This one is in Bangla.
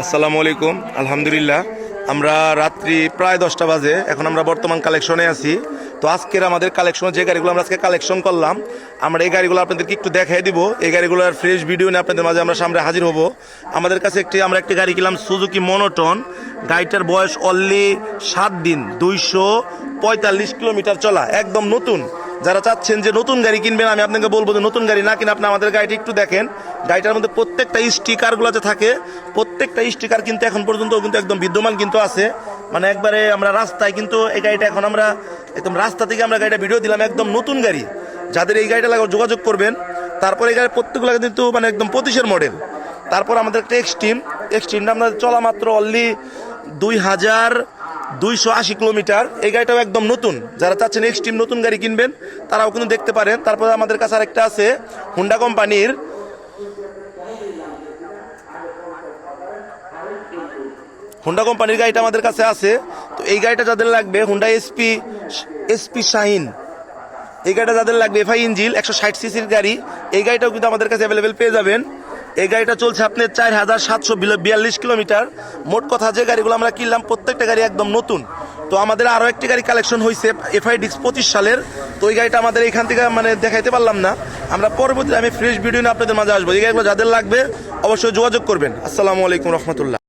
আসসালামু আলাইকুম। আলহামদুলিল্লাহ, আমরা রাত্রি প্রায় দশটা বাজে, এখন আমরা বর্তমান কালেকশনে আছি। তো আজকের আমাদের কালেকশন যে গাড়িগুলো আমরা আজকে কালেকশন করলাম, আমরা এই গাড়িগুলো আপনাদেরকে একটু দেখাই দিব। এই গাড়িগুলোর ফ্রেশ ভিডিও নিয়ে আপনাদের মাঝে আমরা সামনে হাজির হব। আমাদের কাছে একটি, আমরা একটি গাড়ি কিনলাম সুজুকি মনোটন গাড়িটার বয়স অনলি সাত দিন, দুইশো পঁয়তাল্লিশ কিলোমিটার চলা, একদম নতুন। যারা চাচ্ছেন যে নতুন গাড়ি কিনবেন, আমি আপনাকে বলব যে নতুন গাড়ি না কিনে আপনি আমাদের গাড়িটি একটু দেখেন। গাড়িটার মধ্যে প্রত্যেকটা স্টিকারগুলো যে থাকে, প্রত্যেকটা স্টিকার কিন্তু এখন পর্যন্ত কিন্তু একদম বিদ্যমান কিন্তু আছে। মানে একবারে আমরা রাস্তায় কিন্তু এই গাড়িটা এখন আমরা একদম রাস্তা থেকে আমরা গাড়িটা ভিডিও দিলাম, একদম নতুন গাড়ি। যাদের এই গাড়িটা লাগবে যোগাযোগ করবেন, তারপরে এই গাড়ির প্রত্যেকগুলো কিন্তু মানে একদম পঁচিশের মডেল তারপর আমাদের একটা এক্সট্রিম এক্সট্রিমটা আমাদের চলা মাত্র অনলি দুই হাজার দুইশো আশি কিলোমিটার। এই গাড়িটাও একদম নতুন। যারা চাচ্ছেন এক্সট্রিম নতুন গাড়ি কিনবেন, তারাও কিন্তু দেখতে পারেন। তারপরে আমাদের কাছে আরেকটা আছে হুন্ডা কোম্পানির। হুন্ডা কোম্পানির গাড়িটা আমাদের কাছে আছে। তো এই গাড়িটা যাদের লাগবে হুন্ডা এসপি এসপি শাহিন। এই গাড়িটা যাদের লাগবে এফআই ইঞ্জিল একশো ষাট সিসির গাড়ি। এই গাড়িটাও কিন্তু আমাদের কাছে অ্যাভেলেবেল পেয়ে যাবেন। এই গাড়িটা চলছে আপনার চার হাজার সাতশো বিয়াল্লিশ কিলোমিটার। মোট কথা যে গাড়িগুলো আমরা কিনলাম, প্রত্যেকটা গাড়ি একদম নতুন। তো আমাদের আরও একটি গাড়ি কালেকশন হয়েছে এফআই ডিক্স পঁচিশ সালের। তো এই গাড়িটা আমাদের এখান থেকে মানে দেখাইতে পারলাম না। আমরা পরবর্তীতে আমি ফ্রেশ ভিডিও নিয়ে আপনাদের মাঝে আসব। এই গাড়িগুলো যাদের লাগবে অবশ্যই যোগাযোগ করবেন। আসসালামু আলাইকুম রহমতুল্লাহ।